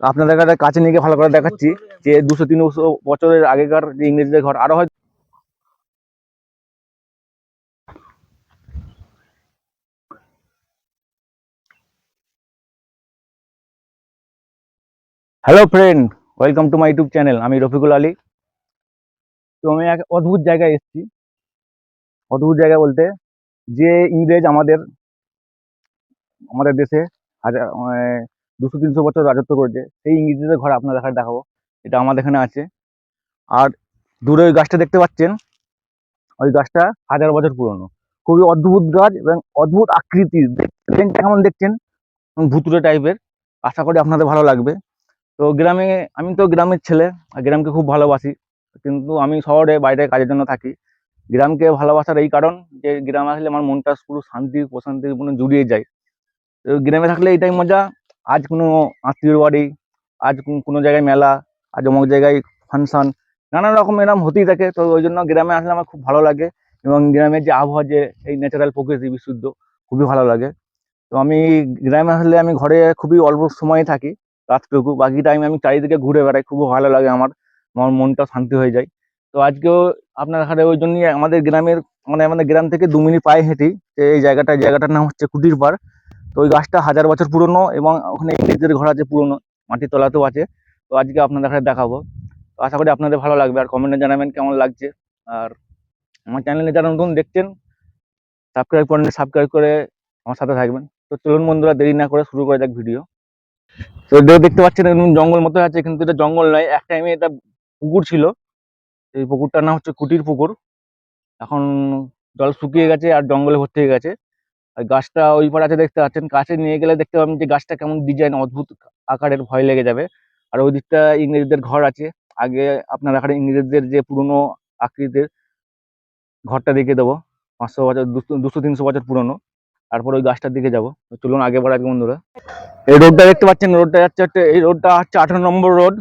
আপনাদের কাছে কাছে নিয়ে গিয়ে ভালো করে দেখাচ্ছি যে দুশো তিনশো বছরের আগেকার যে ইংরেজদের ঘর। আরও হয় hello friend welcome to my YouTube channel আমি রফিকুল আলী। তো আমি এক অদ্ভুত জায়গায় এসেছি। অদ্ভুত জায়গা বলতে যে ইংরেজ আমাদের আমাদের দেশে হাজার দুশো তিনশো বছর রাজত্ব করেছে। সেই ইংরেজদের ঘর আপনার দেখার দেখাবো। এটা আমাদের এখানে আছে। আর দূরে ওই গাছটা দেখতে পাচ্ছেন? ওই গাছটা হাজার বছর পুরনো। খুবই অদ্ভুত গাছ এবং অদ্ভুত দেখছেন? কেমন দেখছেন? ভুতুরে টাইপের আশা করি আপনাদের ভালো লাগবে। তো গ্রামে, আমি তো গ্রামের ছেলে গ্রামকে খুব ভালোবাসি। কিন্তু আমি শহরে, বাইরে কাজের জন্য থাকি। গ্রামকে ভালোবাসার এই কারণ যে, গ্রামে আসলে আমার মনটা পুরো শান্তি, প্রশান্তির মনে জুড়িয়ে যায়। তো গ্রামে থাকলে এটাই মজা। আজ কোনো আত্মীয়র বাড়ি, আজ কোন- জায়গায় মেলা, আজ অমুক জায়গায় ফাংশন নানা রকম এরকম হতেই থাকে। তো ওই জন্য গ্রামে আসলে আমার খুব ভালো লাগে এবং গ্রামের যে আবহাওয়া যে এই ন্যাচারাল প্রকৃতি বিশুদ্ধ, খুবই ভালো লাগে। তো আমি গ্রামে আসলে আমি ঘরে খুবই অল্প সময় থাকি, রাতটুকু। বাকি টাইম আমি চারিদিকে ঘুরে বেড়াই খুব ভালো লাগে আমার। আমার মনটা শান্তি হয়ে যায়। তো আজকেও আপনার এখানে ওই জন্যই আমাদের গ্রামের মানে আমাদের গ্রাম থেকে দু মিনিট পায়ে হেঁটেই এই জায়গাটা জায়গাটার নাম হচ্ছে কুটির পাড় তো ওই গাছটা হাজার বছর পুরনো এবং ওখানে ইংরেজদের ঘর আছে পুরনো, মাটির তলাতেও আছে। তো আজকে আপনাদের দেখাবো। তো আশা করি আপনাদের ভালো লাগবে আর কমেন্টে জানাবেন কেমন লাগছে। আর আমার চ্যানেলে যারা নতুন দেখছেন সাবস্ক্রাইব করেন সাবস্ক্রাইব করে আমার সাথে থাকবেন। তো চলুন বন্ধুরা, দেরি না করে শুরু করে যাক ভিডিও তো দেখতে পাচ্ছেন জঙ্গল মতো আছে, কিন্তু এটা জঙ্গল নয়। এক টাইমে এটা পুকুর ছিল। এই পুকুরটার নাম হচ্ছে কুটির পুকুর। এখন জল শুকিয়ে গেছে আর জঙ্গলে ভর্তি হয়ে গেছে। আর গাছটা ওই পাড়ে আছে দেখতে পাচ্ছেন। কাছে নিয়ে গেলে দেখতে পাবেন যে গাছটা কেমন ডিজাইন অদ্ভুত আকারের, ভয় লেগে যাবে। আর ওই দিকটা ইংরেজদের ঘর আছে। আগে আপনার এখানে ইংরেজদের যে পুরনো আকৃতির ঘরটা দেখে দেবো। পাঁচশো বছর, দুশো- তিনশো বছর পুরনো। তারপর ওই গাছটার দিকে যাব। চলুন আগে বাড়ার বন্ধুরা। এই রোডটা দেখতে পাচ্ছেন? রোডটা যাচ্ছে এই রোডটা হচ্ছে আঠারো নম্বর রোড।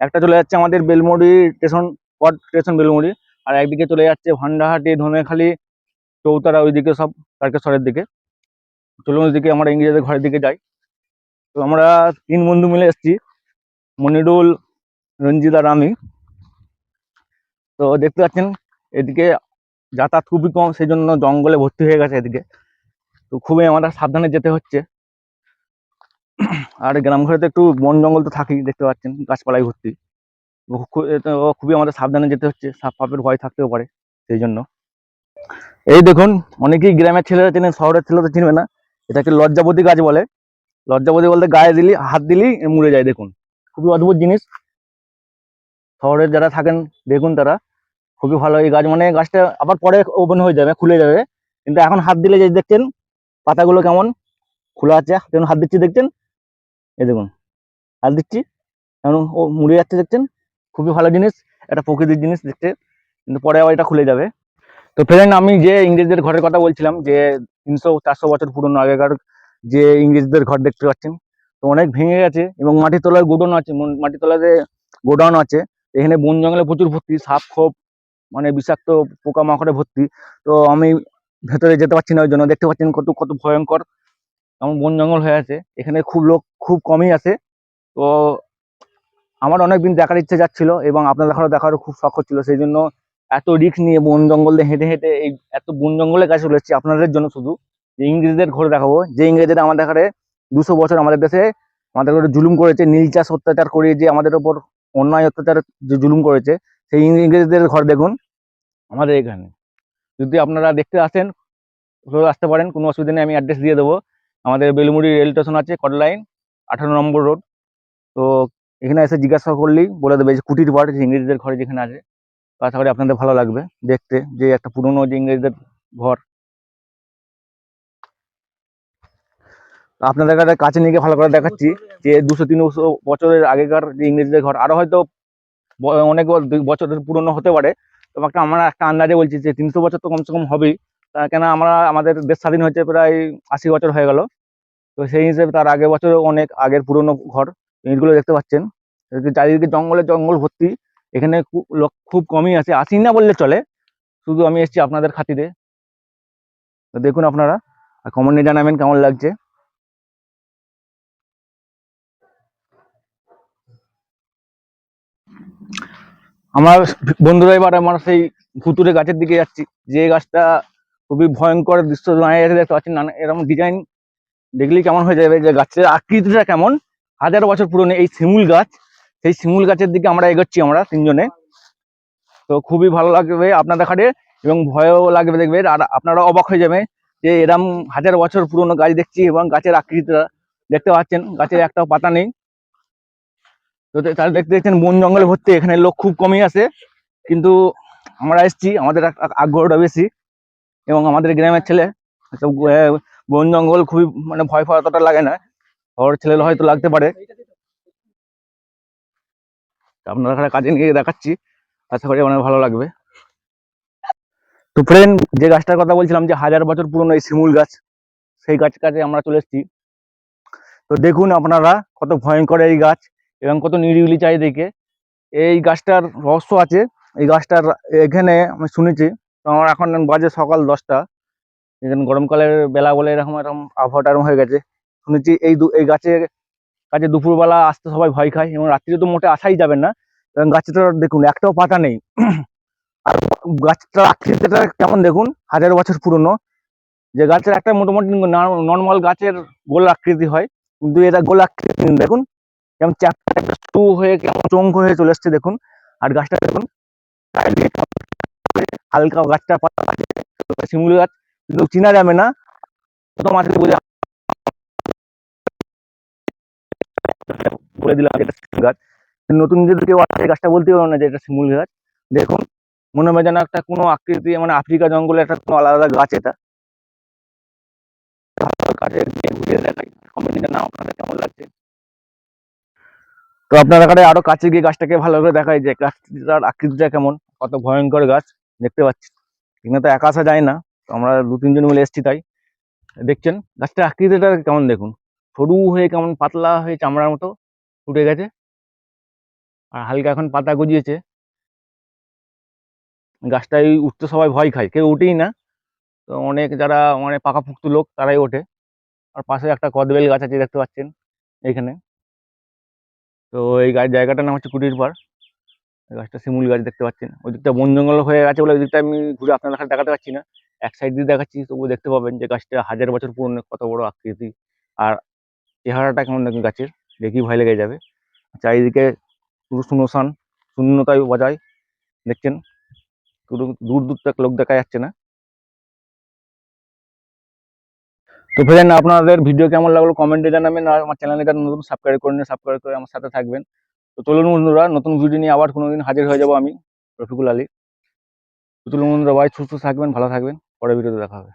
একটা চলে যাচ্ছে আমাদের বেলমুড়ি স্টেশন, পট স্টেশন বেলমুড়ি। আর একদিকে চলে যাচ্ছে ভান্ডাহাটি ধনেখালি চৌতারা ওইদিকে সব, তারকেশ্বরের দিকে। চলুন ওইদিকে আমরা ইংরেজদের ঘরের দিকে যাই। তো আমরা তিন বন্ধু মিলে এসেছি, মনিরুল, রঞ্জিত আর আমি। তো দেখতে পাচ্ছেন, এদিকে যাতায়াত খুবই কম সেই জন্য জঙ্গলে ভর্তি হয়ে গেছে এদিকে। তো খুবই আমাদের সাবধানে যেতে হচ্ছে। আর গ্রাম ঘরে তো একটু বন জঙ্গল তো থাকেই, দেখতে পাচ্ছেন, গাছপালায় ভর্তি। খুবই আমাদের সাবধানে যেতে হচ্ছে, সাপ ফাপের ভয় থাকতেও পারে, সেই জন্য। এই দেখুন, অনেকেই গ্রামের ছেলেরা চেনে, শহরের ছেলেরা চিনবে না। এটাকে লজ্জাপতি গাছ বলে। লজ্জাপতি বলতে গায়ে দিলি, হাত দিলি মুড়ে যায়, দেখুন। খুবই অদ্ভুত জিনিস। শহরের যারা থাকেন, দেখুন তারা। খুবই ভালো এই গাছ। মানে গাছটা আবার পরে ওপেন হয়ে যাবে, খুলে যাবে। কিন্তু এখন হাত দিলে যে দেখছেন, পাতাগুলো কেমন? খোলা আছে, যেমন হাত দিচ্ছি, দেখছেন? এই দেখুন, হাত দিচ্ছি। কেমন ও মুড়ে যাচ্ছে, দেখছেন? খুবই ভালো জিনিস। একটা প্রকৃতির জিনিস দেখতে। কিন্তু পরে আবার এটা খুলে যাবে। তো ফ্রেন্ড আমি যে ইংরেজদের ঘরের কথা বলছিলাম, যে তিনশো চারশো বছর পুরনো আগেকার যে ইংরেজদের ঘর দেখতে পাচ্ছেন, তো অনেক ভেঙে গেছে এবং মাটির তলায় গোডাউন আছে মাটির তলাতে গোডাউন আছে, এখানে বন জঙ্গলে প্রচুর ভর্তি, সাপ খোপ মানে বিষাক্ত পোকামাকড়ে ভর্তি, তো আমি ভেতরে যেতে পারছি না, ওই জন্য দেখতে পাচ্ছেন কত কত ভয়ঙ্কর এমন বন জঙ্গল হয়ে আছে, এখানে খুব লোক, খুব কমই আসে তো আমার অনেক দিন দেখার ইচ্ছে যাচ্ছিল এবং আপনাদের দেখারও দেখারও খুব শখ হচ্ছিল, সেই জন্য এত রিস্ক নিয়ে বন জঙ্গল হেঁটে হেঁটে এই এত বন জঙ্গলের কাছে চলে এসেছি আপনাদের জন্য শুধু। যে ইংরেজদের ঘরে দেখাবো, যে ইংরেজদের আমাদের এখানে দুশো বছর আমাদের দেশে আমাদের ঘরে জুলুম করেছে, নীল চাষ অত্যাচার করে যে আমাদের ওপর অন্যায় অত্যাচার যে জুলুম করেছে, সেই ইংরেজদের ঘর দেখুন, আমাদের এখানে। যদি আপনারা দেখতে আসেন আসতে পারেন, কোনো অসুবিধা নেই, আমি অ্যাড্রেস দিয়ে দেবো। আমাদের বেলুমুড়ি রেল স্টেশন আছে, কট লাইন আঠারো নম্বর রোড তো এখানে এসে জিজ্ঞাসা করলেই বলে দেবে যে কুটির যে ইংরেজদের ঘরে যেখানে আছে। আশা করি আপনাদের ভালো লাগবে দেখতে, যে একটা পুরনো যে ইংরেজদের ঘর। আপনাদের কাছে কাছে নিয়ে ভালো করে দেখাচ্ছি যে দুশো তিনশো বছরের আগেকার যে ইংরেজদের ঘর। আরও হয়তো অনেক বছরের পুরনো হতে পারে। তো একটা আমরা একটা আন্দাজে বলছি যে তিনশো বছর তো কমসে কম হবেই। কেন আমরা, আমাদের দেশ স্বাধীন হয়েছে প্রায় আশি বছর হয়ে গেল। তো সেই হিসেবে তার আগের বছরও অনেক আগের পুরনো ঘর। ইটগুলো দেখতে পাচ্ছেন। চারিদিকে জঙ্গলে জঙ্গল ভর্তি। এখানে লোক খুব কমই আছে। আসি না বললে চলে। শুধু আমি এসছি আপনাদের খাতিরে। তো দেখুন আপনারা, আর কমেন্টে জানাবেন কেমন লাগছে। আমার বন্ধুরা, এবার আমার সেই ভুতুরে গাছের দিকে যাচ্ছি। যে গাছটা খুবই ভয়ঙ্কর দৃশ্য দাঁড়িয়ে আছে দেখতে পাচ্ছি নানা, এরকম ডিজাইন দেখলেই কেমন হয়ে যাবে যে গাছের আকৃতিটা কেমন। হাজার বছর পুরনো এই শিমুল গাছ। সেই শিমুল গাছের দিকে আমরা এগোচ্ছি আমরা তিনজনে। তো খুবই ভালো লাগবে আপনাদের খাটে এবং ভয়ও লাগবে দেখবেন আর আপনারা অবাক হয়ে যাবে যে এরম হাজার বছর পুরনো গাছ দেখছি এবং গাছের আকৃতিটা দেখতে পাচ্ছেন। গাছের একটাও পাতা নেই। তো তে- তাহলে দেখতে দেখছেন বন জঙ্গলে ভর্তি, এখানে লোক খুব কমই আসে কিন্তু আমরা এসেছি, আমাদের আগ্রহটা বেশি এবং আমাদের গ্রামের ছেলে বন জঙ্গল খুবই মানে ভয় অতটা লাগে না। শহরের ছেলে হয়তো লাগতে পারে। আপনারা এখানে কাজে নিয়ে দেখাচ্ছি। আশা করি অনেক ভালো লাগবে। তো ফ্রেন্ড যে গাছটার কথা বলছিলাম যে হাজার বছর পুরনো এই শিমুল গাছ, সেই গাছ কাছে আমরা চলে এসেছি। তো দেখুন আপনারা কত ভয়ঙ্কর এই গাছ এবং কত নিরিবিলি চারিদিকে। এই গাছটার রহস্য আছে। এই গাছটার এখানে আমি শুনেছি। তো আমার এখন বাজে সকাল দশটা। এখানে গরমকালের বেলা বলে এরকম এরকম আবহাওয়াটা এরকম হয়ে গেছে। শুনেছি এই এই গাছের কাছে দুপুরবেলা আসতে সবাই ভয় খায় এবং রাত্রিরে তো মোটে আসাই যাবে না। এবং গাছটার দেখুন, একটাও পাতা নেই। আর গাছটার আকৃতিটা কেমন দেখুন, হাজার বছর পুরনো। যে গাছের একটা মোটামুটি নর্মাল গাছের গোল আকৃতি হয়, কিন্তু এটা গোল আকৃতি দেখুন, কেমন চ্যাপ্টা টু হয়ে, কেমন চঙ্ক হয়ে চলে এসছে, দেখুন। আর গাছটা দেখুন হালকা গাছটা পাতা শিমুল গাছ, কিন্তু চিনা যাবে না। প্রথম বোঝা বলে দিলাম, এটা গাছ। নতুন যদি কেউ আসে গাছটা বলতে পারবে না যে এটা শিমুল গাছ। দেখুন, মনে হয় যেন একটা কোনো আকৃতি মানে আফ্রিকা জঙ্গলে একটা কোনো আলাদা গাছ এটা। তো আপনার কাছে আরও কাছে গিয়ে গাছটাকে ভালো করে দেখাই যে গাছটার আকৃতিটা কেমন, কত ভয়ঙ্কর গাছ দেখতে পাচ্ছি। এখানে তো একা আসা যায় না, তো আমরা দু তিনজন মিলে এসেছি তাই। দেখছেন, গাছটার আকৃতিটা কেমন দেখুন। সরু হয়ে কেমন পাতলা হয়ে চামড়ার মতো ফুটে গেছে। আর হালকা এখন পাতা গজিয়েছে। গাছটাই উঠতে সবাই ভয় খায়, কেউ উঠেই না। তো অনেক যারা মানে পাকাপুক্ত লোক তারাই ওঠে। আর পাশে একটা কদবেল গাছ আছে দেখতে পাচ্ছেন এইখানে তো এই জায়গাটার নাম হচ্ছে কুটির পাড়। গাছটা শিমুল গাছ দেখতে পাচ্ছেন। ওই দিকটা বন জঙ্গল হয়ে গেছে বলে ওই দিকটা আমি ঘুরে আপনার কাছে দেখাতে পারছি না। এক সাইড দিয়ে দেখাচ্ছি, তবুও দেখতে পাবেন যে গাছটা হাজার বছর পুরনো, কত বড় আকৃতি। আর চেহারাটা কেমন দেখুন গাছের? দেখি ভয় লেগে যাবে। চারিদিকে পুরো শুনশান শূন্যতায় বজায় দেখছেন। দূর দূর তক লোক দেখা যাচ্ছে না। তো ফ্রেন্ড আপনাদের ভিডিও কেমন লাগল কমেন্টে জানাবেন আর আমার চ্যানেলে যারা নতুন সাবস্ক্রাইব করে নিন সাবস্ক্রাইব করে আমার সাথে থাকবেন। তো চলুন বন্ধুরা, নতুন ভিডিও নিয়ে আবার কোনোদিন হাজির হয়ে যাব আমি, রফিকুল আলী। তো চলুন বন্ধুরা ভাই সুস্থ থাকবেন, ভালো থাকবেন। পরে ভিডিওতে দেখা হবে।